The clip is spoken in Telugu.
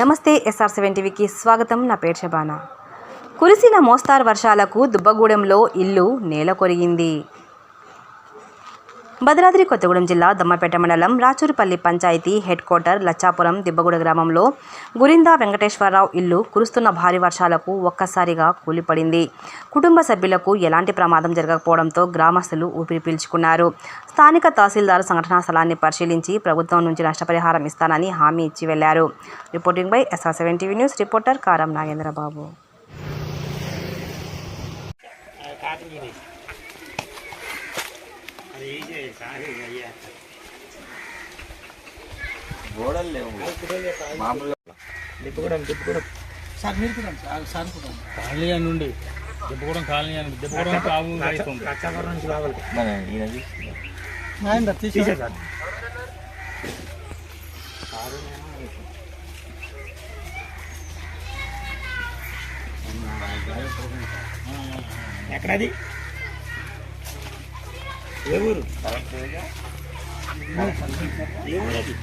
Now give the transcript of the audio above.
నమస్తే ఎస్ఆర్ సెవెన్ టీవీకి స్వాగతం. నా పేరు శబానా కురిసిన మోస్తారు వర్షాలకు దుబ్బగూడెంలో ఇల్లు నేల కొరిగింది భద్రాద్రి కొత్తగూడెం జిల్లా దమ్మపేట మండలం రాచూరుపల్లి పంచాయతీ హెడ్ క్వార్టర్ లచ్చాపురం దిబ్బగూడ గ్రామంలో గురిందా వెంకటేశ్వరరావు ఇల్లు కురుస్తున్న భారీ వర్షాలకు ఒక్కసారిగా కూలిపడింది. కుటుంబ సభ్యులకు ఎలాంటి ప్రమాదం జరగకపోవడంతో గ్రామస్తులు ఊపిరి పీల్చుకున్నారు. స్థానిక తహసీల్దార్ సంఘటనా స్థలాన్ని పరిశీలించి ప్రభుత్వం నుంచి నష్టపరిహారం ఇస్తానని హామీ ఇచ్చి వెళ్ళారు. Reporting by S R seven TV news reporter Karam Nagendrababu. గోడలు లేవు మామూలుగా సార్ మీరు సార్ కూడా కాలనీ అని ఉండి దిబ్బగూడెం కాలనీ అని దిబ్బగూడెం కావు అవుతుంది నుంచి ఎక్కడది ఏ ఊరు ఏ ఊరు